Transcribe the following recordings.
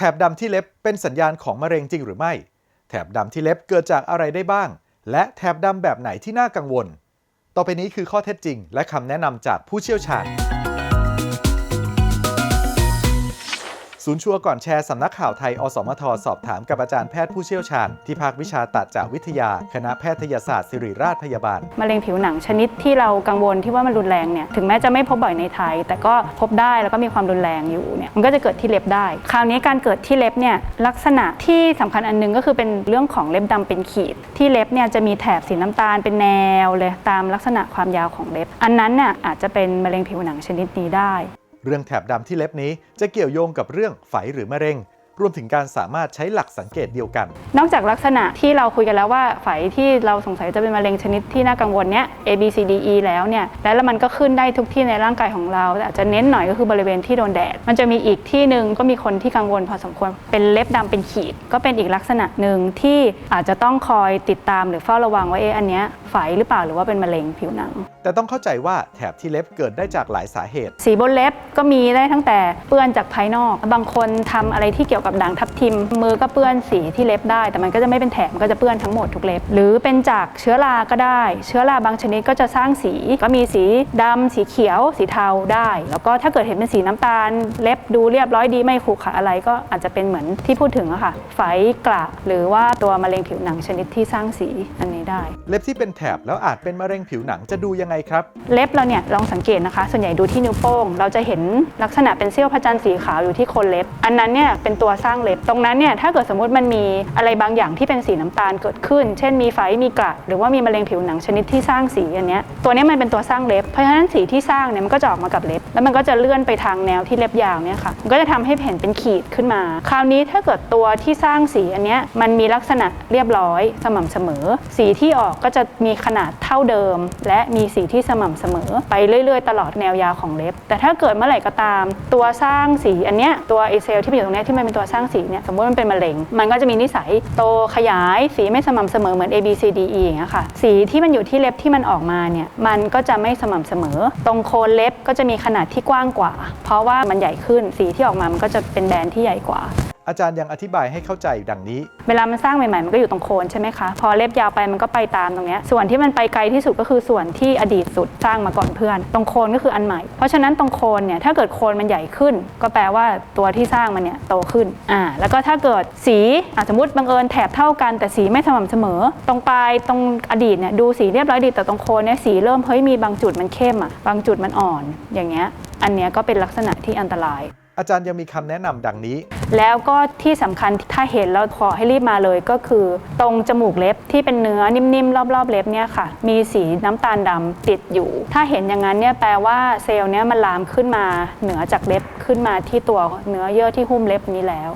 ถบดำที่เล็บเป็นสัญญาณของมะเร็งจริงหรือไม่ แถบดำที่เล็บเกิดจากอะไรได้บ้าง และแถบดำแบบไหนที่น่ากังวล ต่อไปนี้คือข้อเท็จจริง และคำแนะนำจากผู้เชี่ยวชาญ ศูนย์ชัวร์ก่อนแชร์สำนักข่าวไทย อสมท สอบถามกับอาจารย์แพทย์ผู้เชี่ยวชาญ ที่ภาควิชาตัดจากวิทยา คณะแพทยศาสตร์ศิริราชพยาบาล มะเร็งผิวหนังชนิดที่เรากังวลที่ว่ามันรุนแรงเนี่ยถึงแม้จะไม่พบบ่อยในไทย แต่ก็พบได้แล้วก็มีความรุนแรงอยู่เนี่ยมันก็จะเกิดที่เล็บได้ คราวนี้การเกิดที่เล็บเนี่ยลักษณะที่สำคัญอันหนึงก็คือเป็นเรื่องของเล็บดำเป็นขีด ที่เล็บเนี่ยจะมีแถบสีน้ำตาลเป็นแนวเลยตามลักษณะความยาวของเล็บ อันนั้นน่ะอาจจะเป็นมะเร็งผิวหนังชนิดนี้ได้ เรื่องแถบดำที่เล็บนี้จะเกี่ยวโยงกับเรื่องไฝหรือมะเร็ง รวมถึงการสามารถใช้หลักสังเกตเดียวกัน นอกจากลักษณะที่เราคุยกันแล้วว่าไฝที่เราสงสัยจะเป็นมะเร็งชนิดที่น่ากังวลเนี้ย A B C D E แล้วเนี่ยแล้วมันก็ขึ้นได้ทุกที่ในร่างกายของเราแต่อาจจะเน้นหน่อยก็คือบริเวณที่โดนแดด มันจะมีอีกที่หนึ่งก็มีคนที่กังวลพอสมควรเป็นเล็บดำเป็นขีด ก็เป็นอีกลักษณะหนึ่งที่อาจจะต้องคอยติดตามหรือเฝ้าระวังว่าเอ๊ะอันเนี้ยไฝหรือเปล่าหรือว่าเป็นมะเร็งผิวหนัง แต่ต้องเข้าใจว่าแถบที่เล็บเกิดได้จากหลายสาเหตุ สีบนเล็บก็มีได้ตั้งแต่เปื้อนจากภายนอก บางคนทำอะไรที่เกี่ยวกับด่างทับทิม มือก็เปื้อนสีที่เล็บได้ แต่มันก็จะไม่เป็นแถบมันก็จะเปื้อนทั้งหมดทุกเล็บ หรือเป็นจากเชื้อราก็ได้ เชื้อราบางชนิดก็จะสร้างสี ก็มีสีดำสีเขียว สีเทาได้ แล้วก็ถ้าเกิดเห็นเป็นสีน้ำตาล เล็บดูเรียบร้อยดีไม่ขรุขระอะไรก็อาจจะเป็นเหมือนที่พูดถึงอะค่ะไฝกระหรือว่าตัวมะเร็งผิวหนังชนิดที่สร้างสีอันนี้ได้ เล็บที่เป็นแถบแล้วอาจเป็นมะเร็งผิวหนังจะดูยังไงครับ เล็บเราเนี่ยลองสังเกตนะคะ ส่วนใหญ่ดูที่นิ้วโป้ง เราจะเห็นลักษณะเป็นเสี้ยวพระจันทร์สีขาวอยู่ที่โคนเล็บ อันนั้นเนี่ยเป็นตัวสร้างเล็บ ตรงนั้นเนี่ยถ้าเกิดสมมติมันมีอะไรบางอย่างที่เป็นสีน้ำตาลเกิดขึ้น เช่นมีไฝมีกระหรือว่ามีมะเร็งผิวหนังชนิดที่สร้างสีอันเนี้ยตัวนี้มันเป็นตัวสร้างเล็บเพราะฉะนั้นสีที่สร้างเนี่ยมันก็จะออกมากับเล็บ แล้วมันก็จะเลื่อนไปทางแนวที่เล็บยาวเนี่ยค่ะมันก็จะทำให้เห็นเป็นขีดขึ้นมา คราวนี้ถ้าเกิดตัวที่สร้างสีอันเนี้ยมันมีลักษณะเรียบร้อยสม่ำเสมอ สีที่ออกก็จะมีขนาดเท่าเดิม และมีสีที่สม่ำเสมอ ไปเรื่อย ๆ ตลอดแนวยาวของเล็บ แต่ถ้าเกิดเมื่อไหร่ก็ตาม ตัวสร้างสีอันเนี้ยตัวไอเซลที่มันอยู่ตรงนี้ที่มันเป็นตัวสร้างสีเนี่ยสมมติมันเป็นมะเร็ง มันก็จะมีนิสัยโตขยายสีไม่สม่ำเสมอเหมือน A B C D E อย่างเงี้ยค่ะสีที่มันอยู่ที่เล็บที่มันออกมาเนี่ยมันก็จะไม่สม่ำเสมอ ตรงโคนเล็บก็จะมีขนาดที่กว้างกว่า เพราะว่ามันใหญ่ขึ้นสีที่ออกมามันก็จะเป็นแบนที่ใหญ่กว่า อาจารย์ยังอธิบายให้เข้าใจดังนี้ เวลามันสร้างใหม่ๆ มันก็อยู่ตรงโคนใช่ไหมคะ พอเล็บยาวไปมันก็ไปตามตรงเนี้ย ส่วนที่มันไปไกลที่สุดก็คือส่วนที่อดีตสุดสร้างมาก่อนเพื่อน ตรงโคนก็คืออันใหม่ เพราะฉะนั้นตรงโคนเนี่ยถ้าเกิดโคนมันใหญ่ขึ้น ก็แปลว่าตัวที่สร้างมันเนี่ยโตขึ้น อ่า แล้วก็ถ้าเกิดสีอะสมมติบังเอิญแถบเท่ากันแต่สีไม่สม่ำเสมอ ตรงปลายตรงอดีตเนี่ยดูสีเรียบร้อยดีแต่ตรงโคนเนี่ยสีเริ่มเฮ้ยมีบางจุดมันเข้มอะบางจุดมันอ่อน อย่างเงี้ย อันเนี้ยก็เป็นลักษณะที่อันตรายอาจารย์ยังมีคำแนะนำดังนี้ แล้วก็ที่สำคัญถ้าเห็นแล้วขอให้รีบมาเลยก็คือ ตรงจมูกเล็บที่เป็นเนื้อนิ่มๆ รอบๆ เล็บเนี่ยค่ะ มีสีน้ำตาลดำติดอยู่ ถ้าเห็นอย่างนั้นเนี่ยแปลว่าเซลล์เนี้ยมันลามขึ้นมาเหนือจากเล็บขึ้นมาที่ตัวเนื้อเยื่อที่หุ้มเล็บนี้แล้ว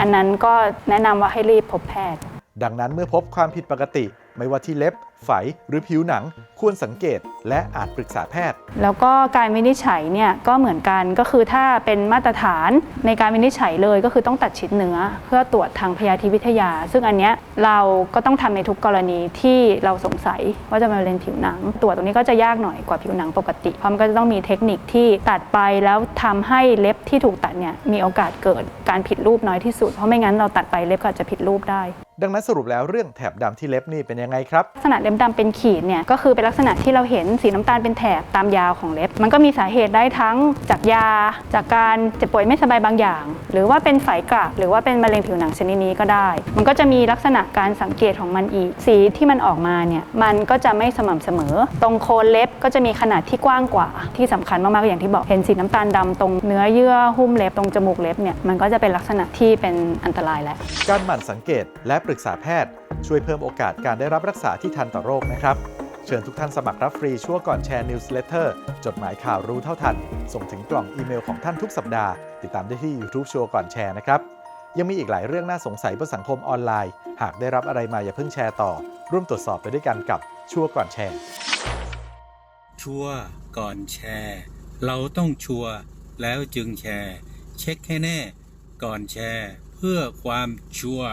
อันนั้นก็แนะนำว่าให้รีบพบแพทย์ ดังนั้นเมื่อพบความผิดปกติ ไม่ว่าที่เล็บ ไฝหรือผิวหนังควรสังเกตและอาจปรึกษาแพทย์ แล้วก็การวินิจฉัยเนี่ยก็เหมือนกันก็คือถ้าเป็นมาตรฐานในการวินิจฉัยเลยก็คือต้องตัดชิ้นเนื้อ เพื่อตรวจทางพยาธิวิทยา ซึ่งอันเนี้ยเราก็ต้องทำในทุกกรณีที่เราสงสัยว่าจะมาเป็นผิวหนัง ตรวจตรงนี้ก็จะยากหน่อยกว่าผิวหนังปกติเพราะมันก็จะต้องมีเทคนิคที่ตัดไปแล้วทำให้เล็บที่ถูกตัดเนี่ยมีโอกาสเกิดการผิดรูปน้อยที่สุดเพราะไม่งั้นเราตัดไปเล็บก็อาจจะผิดรูปได้ ดังนั้นสรุปแล้วเรื่องแถบดำที่เล็บนี่เป็นยังไงครับลักษณะเล็บดำเป็นขีดเนี่ยก็คือเป็นลักษณะที่เราเห็นสีน้ำตาลเป็นแถบตามยาวของเล็บ มันก็มีสาเหตุได้ทั้งจากยา จากการเจ็บป่วยไม่สบายบางอย่าง หรือว่าเป็นไฝกระหรือว่าเป็นมะเร็งผิวหนังชนิดนี้ก็ได้ มันก็จะมีลักษณะการสังเกตของมันอีก สีที่มันออกมาเนี่ยมันก็จะไม่สม่ำเสมอ ตรงโคนเล็บก็จะมีขนาดที่กว้างกว่าที่สำคัญมากๆอย่างที่บอกเห็นสีน้ำตาลดำตรงเนื้อเยื่อหุ้มเล็บตรงจมูกเล็บเนี่ยมันก็จะเป็นลักษณะที่เป็นอันตรายแล้วการหมั่นสังเกตและปรึกษาแพทย์ช่วยเพิ่มโอกาสการได้รับรักษาที่ทันต่อโรคนะครับ เชิญทุกท่านสมัครรับฟรีชั่วก่อนแชร์นิวส์เลเตอร์จดหมายข่าวรู้เท่าทัน ส่งถึงกล่องอีเมลของท่านทุกสัปดาห์ ติดตามได้ที่ YouTube ชัวก่อนแชร์นะครับยังมีอีกหลายเรื่องน่าสงสัยบนสังคมออนไลน์ หากได้รับอะไรมาอย่าเพิ่งแชร์ต่อ ร่วมตรวจสอบไปด้วยกันกับชัวก่อนแชร์ ชัวก่อนแชร์ เราต้องชัวร์แล้วจึงแชร์ เช็คให้แน่ ก่อนแชร์ เพื่อความชัวร์